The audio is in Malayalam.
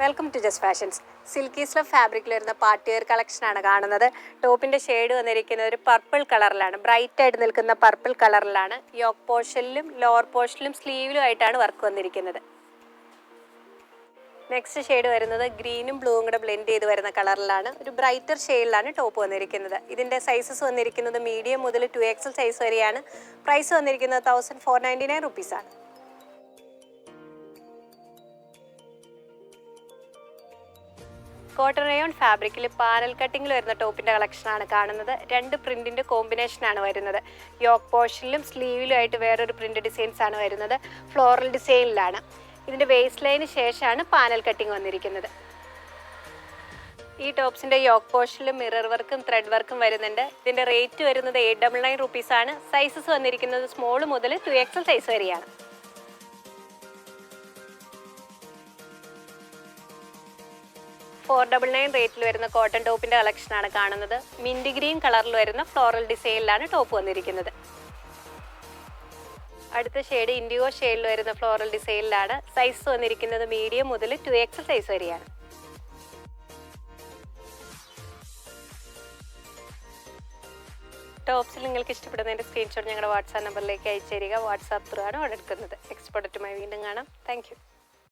Welcome to just fashions silky slub ഫാബ്രിക്കിൽ വരുന്ന പാർട്ടി വെയർ കളക്ഷനാണ് കാണുന്നത്. ടോപ്പിന്റെ ഷെയ്ഡ് വന്നിരിക്കുന്ന ഒരു പർപ്പിൾ കളറിലാണ് ബ്രൈറ്റ് ആയിട്ട് നിൽക്കുന്ന പർപ്പിൾ കളറിലാണ് യോക്ക് പോർഷനിലും ലോവർ പോർഷനിലും സ്ലീവിലും ആയിട്ടാണ് വർക്ക് വന്നിരിക്കുന്നത്. നെക്സ്റ്റ് ഷെയ്ഡ് വരുന്നത് ഗ്രീനും ബ്ലൂവും കൂടെ ബ്ലെൻഡ് ചെയ്ത് വരുന്ന കളറിലാണ് ഒരു ബ്രൈറ്റർ ഷെയ്ഡിലാണ് ടോപ്പ് വന്നിരിക്കുന്നത്. ഇതിന്റെ സൈസസ് വന്നിരിക്കുന്നത് മീഡിയം മുതൽ ടു എക്സൽ സൈസ് വരെയാണ്. പ്രൈസ് വന്നിരിക്കുന്നത് തൗസൻഡ് ഫോർ നയന്റി നയൻ റുപ്പീസാണ് കോട്ടൺ റയോൺ ഫാബ്രിക്കിൽ പാനൽ കട്ടിങ്ങിൽ വരുന്ന ടോപ്പിന്റെ കളക്ഷനാണ് കാണുന്നത്. രണ്ട് പ്രിന്റിന്റെ കോമ്പിനേഷൻ ആണ് വരുന്നത്. യോക്ക് പോർഷനിലും സ്ലീവിലും ആയിട്ട് വേറൊരു പ്രിന്റ് ഡിസൈൻസ് ആണ് വരുന്നത്. ഫ്ലോറൽ ഡിസൈനിലാണ്. ഇതിന്റെ വേസ്റ്റ് ലൈന് ശേഷമാണ് പാനൽ കട്ടിങ് വന്നിരിക്കുന്നത്. ഈ ടോപ്സിന്റെ യോക്ക് പോർഷനിലും മിറർ വർക്കും ത്രെഡ് വർക്കും വരുന്നുണ്ട്. ഇതിന്റെ റേറ്റ് വരുന്നത് എയ്റ്റ് ഡബിൾ നയൻ റുപ്പീസ് ആണ്. സൈസസ് വന്നിരിക്കുന്നത് സ്മോൾ മുതൽ ടു എക്സൽ സൈസ് വരെയാണ്. ഫോർ ഡബിൾ നയൻ റേറ്റിൽ വരുന്ന കോട്ടൺ ടോപ്പിന്റെ കളക്ഷനാണ് കാണുന്നത്. മിന്റ് ഗ്രീൻ കളറിൽ വരുന്ന ഫ്ലോറൽ ഡിസൈനിലാണ് ടോപ്പ് വന്നിരിക്കുന്നത്. അടുത്ത ഷെയ്ഡ് ഇൻഡിഗോ ഷെയ്ഡിൽ വരുന്ന ഫ്ലോറൽ ഡിസൈനിലാണ് സൈസ് വന്നിരിക്കുന്നത് മീഡിയം മുതൽ ടു എക്സൽ സൈസ് വരെയാണ്. ടോപ്സിൽ നിങ്ങൾക്ക് ഇഷ്ടപ്പെടുന്നതിന്റെ സ്ക്രീൻഷോട്ട് ഞങ്ങളുടെ വാട്സാപ്പ് നമ്പറിലേക്ക് അയച്ചു തരിക. വാട്സാപ്പ് ത്രൂ ആണ് ഓർഡർ എടുക്കുന്നത്. നെക്സ്റ്റ് പ്രൊഡക്റ്റുമായി വീണ്ടും കാണാം. താങ്ക്